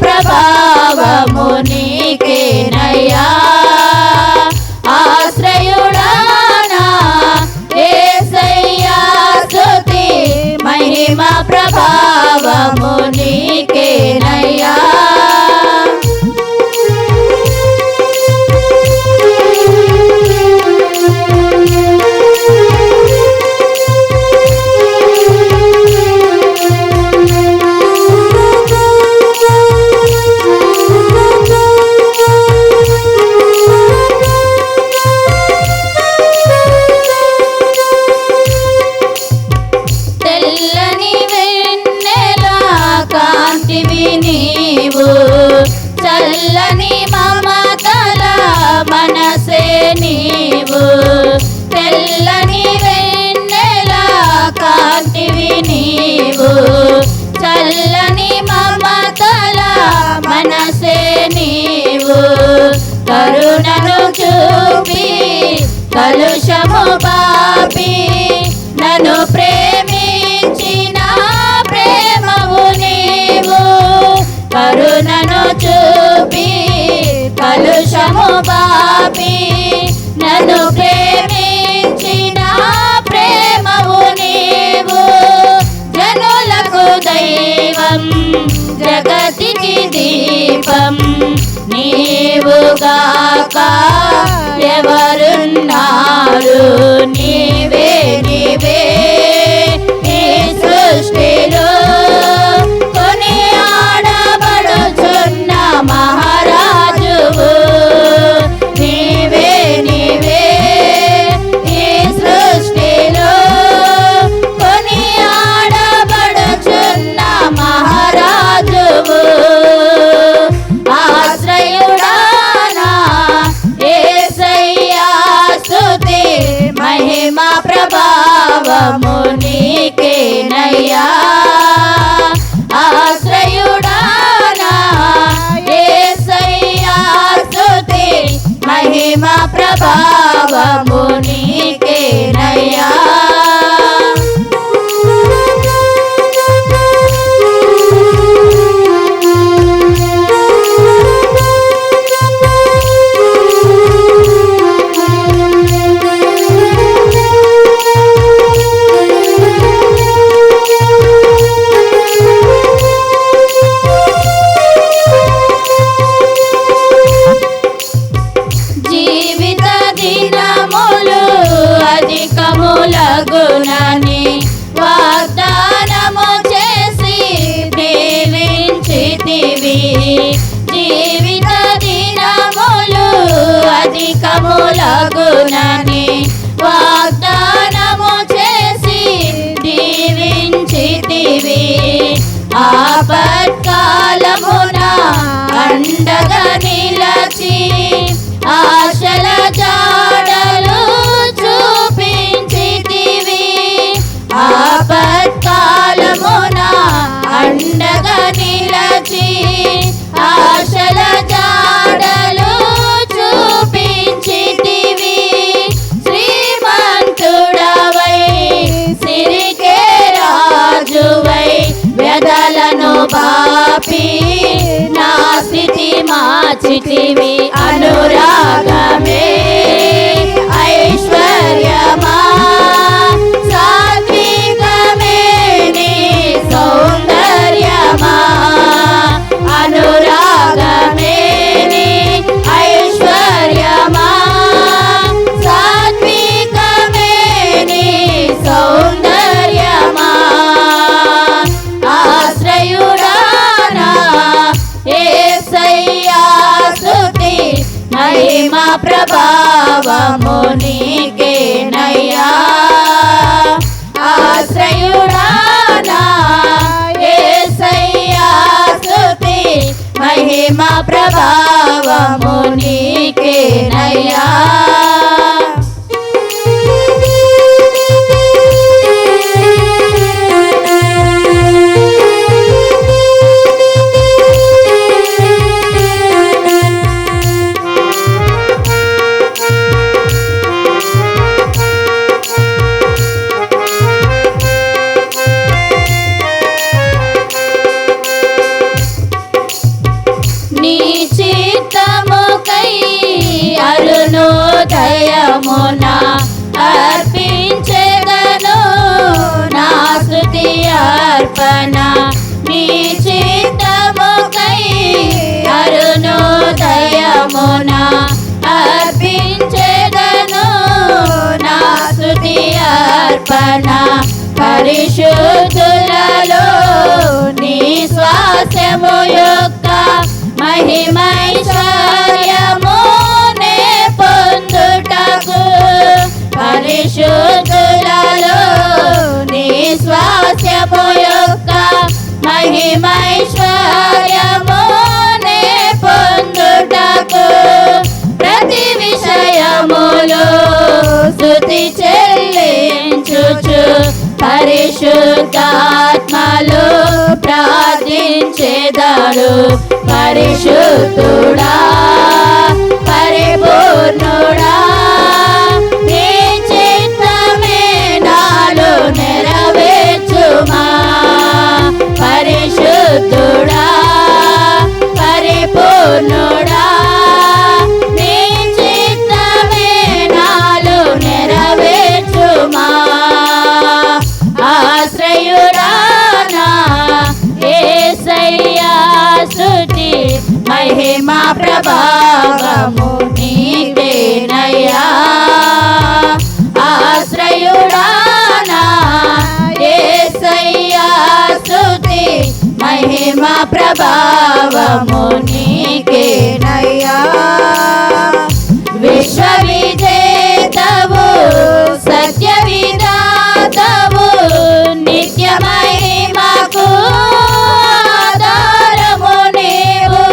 ప్రభావము నీకేనయ్యా ఆశ్రయుడానా ఏసయ్యా స్తుతి మహిమ ప్రభావము నీ కలుషము పాపి నన్ను ప్రేమించిన ప్రేమవు నీవు. కరుణను చూపి కలుషము పాపి నన్ను ప్రేమించిన ప్రేమవు నీవు. జనులకు దైవం జగతికి దీపం నీవుగాక ఎవరు கண்ணா మహిమా ప్రభావము ఆపత్కాలమునా అండగని ஆச்சி டிவி ప్రభావము నీకేనయ్యా ఆశ్రయుడా మహిమ ప్రభావము నీకేనయ్యా నీ చిత్తముకై అరుణోదయమున అర్పించెదను నా స్తుతి అర్పణ నీ చిత్తముకై అరుణోదయమున అర్పించెదను నా స్తుతి అర్పణ పరిశుద్ధులలో నీ స్వాస్యము యొక్క మహిమైశ్వర్యము నే పొందుటకు పరిశుద్ధులలో నీ స్వాస్యము యొక్క మహిమైశ్వర్యము నే పొందుటకు ప్రతి విషయములో స్తుతి చెల్లించుచు పరిశుద్ధాత్మలు పరిశుద్ధుడా. విశ్వవిజేతవు సత్య విధాతవు నిత్య మహిమకు ఆధారము నీవు.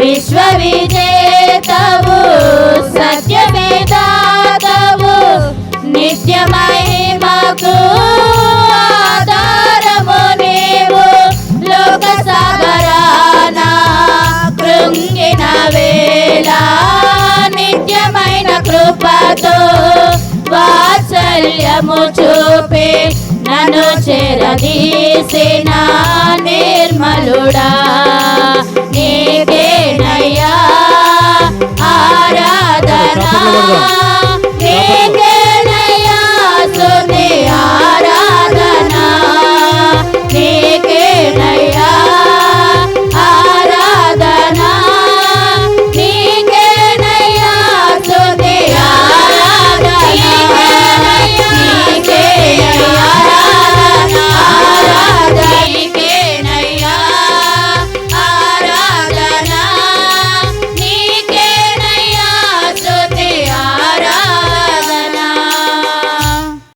విశ్వవిజేతవు సత్య విధాతవు నిత్య మహిమకు కృపతో వాత్సల్యము చూపి నన్ను చెరదీసిన నిర్మలుడా. నీకేనయ్యా ఆరాధన. నీకే